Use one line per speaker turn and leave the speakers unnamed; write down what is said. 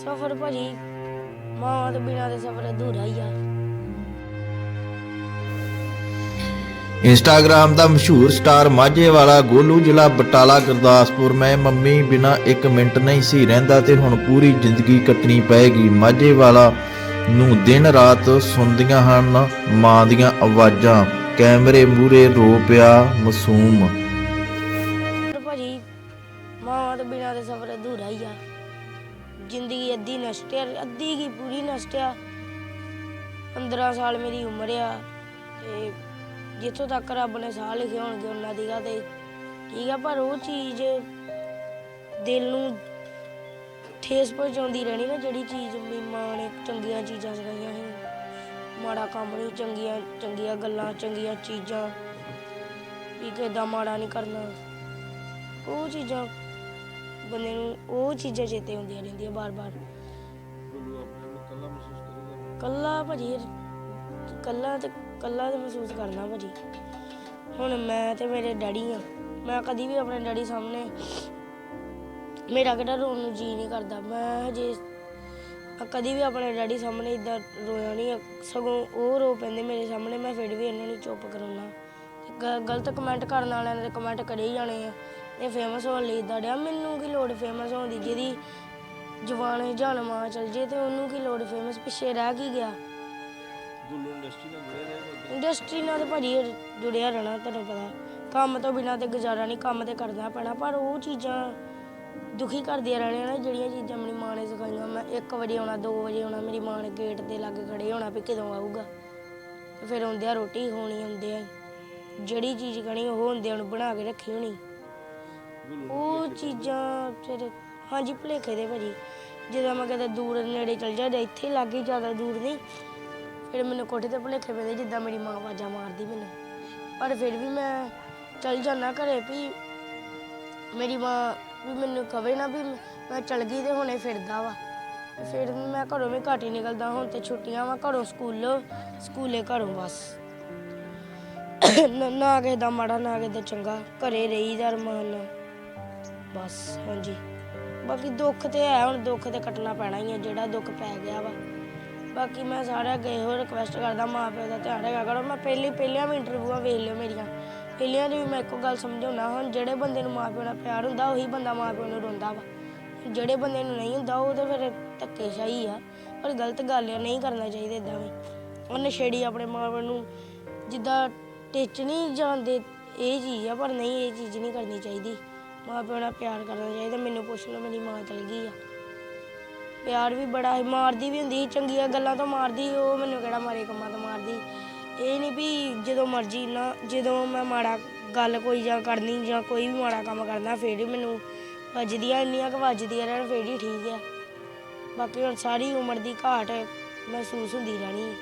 ਸਫਰ ਭਾਜੀ, ਮਾਂ ਤੋਂ ਬਿਨਾਂ ਦੇ ਸਫਰ ਅਧੂਰਾ ਹੀ ਆ।
ਇੰਸਟਾਗ੍ਰਾਮ ਦਾ ਮਸ਼ਹੂਰ ਸਟਾਰ ਮਾਝੇ ਵਾਲਾ ਗੋਲੂ ਜ਼ਿਲ੍ਹਾ ਬਟਾਲਾ, ਗੁਰਦਾਸਪੁਰ। ਮੈਂ ਮੰਮੀ ਬਿਨਾ 1 ਮਿੰਟ ਨਹੀਂ ਸੀ ਰਹਿੰਦਾ ਤੇ ਹੁਣ ਪੂਰੀ ਜ਼ਿੰਦਗੀ ਕੱਟਣੀ ਪਏਗੀ। ਮਾਝੇ ਵਾਲਾ ਨੂੰ ਦਿਨ ਰਾਤ ਸੁਣਦੀਆਂ ਹਨ, ਮਾਂ ਦੀਆਂ ਆਵਾਜ਼ਾਂ, ਕੈਮਰੇ ਮੂਰੇ ਰੋ ਪਿਆ ਮਾਸੂਮ।
ਜ਼ਿੰਦਗੀ ਅੱਧੀ ਨਸ਼ਟ ਆ, ਅੱਧੀ ਕੀ ਪੂਰੀ ਨਸ਼ਟ ਆ। 15 ਸਾਲ ਮੇਰੀ ਉਮਰ ਆ ਤੇ ਜਿੱਥੋਂ ਤੱਕ ਰੱਬ ਨੇ ਸਾਹ ਲਿਖੇ ਹੋਣਗੇ ਉਹਨਾਂ ਦੀ ਗਾ ਤੇ ਠੀਕ ਆ, ਪਰ ਉਹ ਚੀਜ਼ ਦਿਲ ਨੂੰ ਠੇਸ ਪਹੁੰਚਾਉਂਦੀ ਰਹਿਣੀ ਨਾ, ਜਿਹੜੀ ਚੀਜ਼ ਮੇਰੀ ਮਾਂ ਨੇ ਚੰਗੀਆਂ ਚੀਜ਼ਾਂ ਸਿਖਾਈਆਂ ਸੀ। ਮਾੜਾ ਕੰਮ ਨਹੀਂ, ਚੰਗੀਆਂ ਚੰਗੀਆਂ ਗੱਲਾਂ, ਚੰਗੀਆਂ ਚੀਜ਼ਾਂ ਵੀ ਕਿਦਾਂ ਮਾੜਾ ਨਹੀਂ ਕਰਨਾ। ਉਹ ਚੀਜ਼ਾਂ ਬੰਦੇ ਨੂੰ ਉਹ ਚੀਜ਼ਾਂ ਚੇਤੇ ਹੁੰਦੀਆਂ ਰਹਿੰਦੀਆਂ ਬਾਰ-ਬਾਰ। ਕੱਲਾ ਭਾਜੀ ਕੱਲਾ ਤੇ ਕੱਲਾ ਤੇ ਮਹਿਸੂਸ ਕਰਨਾ ਭਾਜੀ। ਹੁਣ ਮੈਂ ਤੇ ਮੇਰੇ ਡੈਡੀ ਆ। ਮੈਂ ਕਦੀ ਵੀ ਆਪਣੇ ਡੈਡੀ ਸਾਹਮਣੇ ਮੇਰਾ ਕਿਹੜਾ ਰੋਣ ਨੂੰ ਜੀ ਨਹੀਂ ਕਰਦਾ। ਮੈਂ ਹਜੇ ਕਦੀ ਵੀ ਆਪਣੇ ਡੈਡੀ ਸਾਹਮਣੇ ਇਦਾਂ ਰੋਇਆ ਨਹੀਂ ਸਗੋਂ ਉਹ ਰੋ ਪੈਂਦੇ ਮੇਰੇ ਸਾਹਮਣੇ। ਮੈਂ ਫਿਰ ਵੀ ਇਹਨਾਂ ਨੂੰ ਚੁੱਪ ਕਰਾਉਣਾ ਗਲਤ ਕਮੈਂਟ ਕਰਨ ਵਾਲਿਆਂ ਨੇ ਕਮੈਂਟ ਕਰੇ ਹੀ ਜਾਣੇ ਆ। ਇਹ ਫੇਮਸ ਹੋਣ ਲਈ ਇਦਾਂ ਡਿਆ ਮੈਨੂੰ ਕੀ ਲੋੜ ਫੇਮਸ ਹੋਣ ਦੀ ਜਿਹਦੀ ਜਵਾਨ ਜਾਨ ਮਾਂ ਚਲ ਜੇ ਤੇ ਉਹਨੂੰ ਕੀ ਲੋੜ ਫੇਮਸ ਪਿੱਛੇ ਰਹਿ ਕੀ ਗਿਆ? ਇੰਡਸਟਰੀ ਨਾਲ ਤੇ ਭਾਜੀ ਜੁੜਿਆ ਰਹਿਣਾ ਤੁਹਾਨੂੰ ਪਤਾ। ਕੰਮ ਤੋਂ ਬਿਨਾ ਤੇ ਗੁਜ਼ਾਰਾ ਨਹੀਂ ਕੰਮ ਤੇ ਕਰਨਾ ਪੈਣਾ ਪਰ ਉਹ ਚੀਜ਼ਾਂ ਦੁਖੀ ਕਰਦੀਆਂ ਰਹਿਣੀਆਂ ਨਾ ਜਿਹੜੀਆਂ ਚੀਜ਼ਾਂ ਮੇਰੀ ਮਾਂ ਨੇ ਸਿਖਾਈਆਂ। ਮੈਂ 1 ਵਜੇ ਆਉਣਾ 2 ਵਜੇ ਆਉਣਾ ਮੇਰੀ ਮਾਂ ਨੇ ਗੇਟ ਦੇ ਲਾਗੇ ਖੜੇ ਹੋਣਾ ਵੀ ਕਦੋਂ ਆਊਗਾ। ਤੇ ਫਿਰ ਆਉਂਦਿਆਂ ਰੋਟੀ ਖਾਣੀ ਹੁੰਦੇ ਆ ਜਿਹੜੀ ਚੀਜ਼ ਕਣੀ ਉਹ ਹੁੰਦੇ ਉਹਨੂੰ ਬਣਾ ਕੇ ਰੱਖੀ ਹੋਣੀ। ਉਹ ਚੀਜ਼ਾਂ ਫਿਰ, ਹਾਂਜੀ, ਭੁਲੇਖੇ ਦੇ ਭਾਜੀ। ਜਦੋਂ ਮੈਂ ਕਦੇ ਦੂਰ ਨੇੜੇ ਚਲ ਜਾਂਦਾ ਇੱਥੇ ਲਾਗੇ ਜ਼ਿਆਦਾ ਦੂਰ ਨਹੀਂ, ਫਿਰ ਮੈਨੂੰ ਕੋਠੇ ਤੇ ਭੁਲੇਖੇ ਪੈਂਦੇ, ਜਿੱਦਾਂ ਮੇਰੀ ਮਾਂ ਆਵਾਜ਼ਾਂ ਮਾਰਦੀ ਮੈਨੂੰ। ਪਰ ਫਿਰ ਵੀ ਮੈਂ ਚਲ ਜਾਣਾ ਘਰੇ ਵੀ ਮੇਰੀ ਮਾਂ ਵੀ ਮੈਨੂੰ ਕਵੇ ਨਾ ਵੀ ਮੈਂ ਚਲ ਗਈ ਤੇ ਹੁਣੇ ਫਿਰਦਾ ਵਾ। ਫਿਰ ਮੈਂ ਘਰੋਂ ਵੀ ਘੱਟ ਹੀ ਨਿਕਲਦਾ, ਹੁਣ ਤੇ ਛੁੱਟੀਆਂ ਵਾ ਘਰੋਂ ਸਕੂਲੋਂ, ਸਕੂਲੇ ਘਰੋਂ ਬਸ। ਨਾ- ਕਿਸੇ ਦਾ ਮਾੜਾ, ਨਾ ਕਿਸੇ ਦਾ ਚੰਗਾ, ਘਰੇ ਰਹੀਦਾ ਰਮਾਨ। ਨਾਲ ਬਸ, ਹਾਂਜੀ। ਬਾਕੀ ਦੁੱਖ ਤੇ ਹੈ, ਹੁਣ ਦੁੱਖ ਤੇ ਕੱਟਣਾ ਪੈਣਾ ਹੀ ਹੈ, ਜਿਹੜਾ ਦੁੱਖ ਪੈ ਗਿਆ ਵਾ। ਬਾਕੀ ਮੈਂ ਸਾਰਿਆਂ ਅੱਗੇ ਇਹੋ ਰਿਕਵੈਸਟ ਕਰਦਾ ਮਾਂ ਪਿਓ ਦਾ ਧਿਆਨ ਰੱਖਿਆ ਕਰੋ। ਮੈਂ ਪਹਿਲੀ ਪਹਿਲੀਆਂ ਵੀ ਇੰਟਰਵਿਊਆਂ ਵੇਖ ਲਿਓ ਮੇਰੀਆਂ। ਪਹਿਲੀਆਂ ਦੀ ਵੀ ਮੈਂ ਇੱਕੋ ਗੱਲ ਸਮਝਾਉਣਾ ਹੁਣ ਜਿਹੜੇ ਬੰਦੇ ਨੂੰ ਮਾਂ ਪਿਓ ਨਾਲ ਪਿਆਰ ਹੁੰਦਾ, ਉਹੀ ਬੰਦਾ ਮਾਂ ਪਿਓ ਨੂੰ ਰੋਂਦਾ ਵਾ। ਜਿਹੜੇ ਬੰਦੇ ਨੂੰ ਨਹੀਂ ਹੁੰਦਾ, ਉਹ ਤਾਂ ਫਿਰ ਧੱਕੇਸ਼ਾਹੀ ਆ। ਪਰ ਗਲਤ ਗੱਲ ਆ, ਨਹੀਂ ਕਰਨਾ ਚਾਹੀਦਾ ਇਦਾਂ ਵੀ। ਉਹ ਨਸ਼ੇੜੀ ਆਪਣੇ ਮਾਂ ਪਿਓ ਨੂੰ ਜਿੱਦਾਂ ਟਿੱਚ ਨਹੀਂ ਜਾਂਦੇ, ਇਹ ਚੀਜ਼ ਆ, ਪਰ ਨਹੀਂ, ਇਹ ਚੀਜ਼ ਨਹੀਂ ਕਰਨੀ ਚਾਹੀਦੀ। ਮਾਂ ਪਿਓ ਨਾਲ ਪਿਆਰ ਕਰਨਾ ਚਾਹੀਦਾ ਮੈਨੂੰ ਪੁੱਛ ਲਓ ਮੇਰੀ ਮਾਂ ਚਲ ਗਈ ਆ। ਪਿਆਰ ਵੀ ਬੜਾ ਸੀ ਮਾਰਦੀ ਵੀ ਹੁੰਦੀ ਸੀ ਚੰਗੀਆਂ ਗੱਲਾਂ ਤੋਂ ਮਾਰਦੀ ਸੀ, ਉਹ ਮੈਨੂੰ ਕਿਹੜਾ ਮਾਰੇ ਕੰਮਾਂ ਤੋਂ ਮਾਰਦੀ ਇਹ ਨਹੀਂ ਵੀ ਜਦੋਂ ਮਰਜ਼ੀ ਨਾ ਜਦੋਂ ਮੈਂ ਮਾੜਾ ਗੱਲ ਕੋਈ ਜਾਂ ਕਰਨੀ ਜਾਂ ਕੋਈ ਵੀ ਮਾੜਾ ਕੰਮ ਕਰਨਾ ਫੇਰ ਹੀ ਮੈਨੂੰ ਵੱਜਦੀਆਂ ਇੰਨੀਆਂ ਕੁ ਵੱਜਦੀਆਂ ਰਹਿਣ ਫੇਰ ਹੀ ਠੀਕ ਆ। ਬਾਕੀ ਹੁਣ ਸਾਰੀ ਉਮਰ ਦੀ ਘਾਟ ਮਹਿਸੂਸ ਹੁੰਦੀ ਰਹਿਣੀ ਹੈ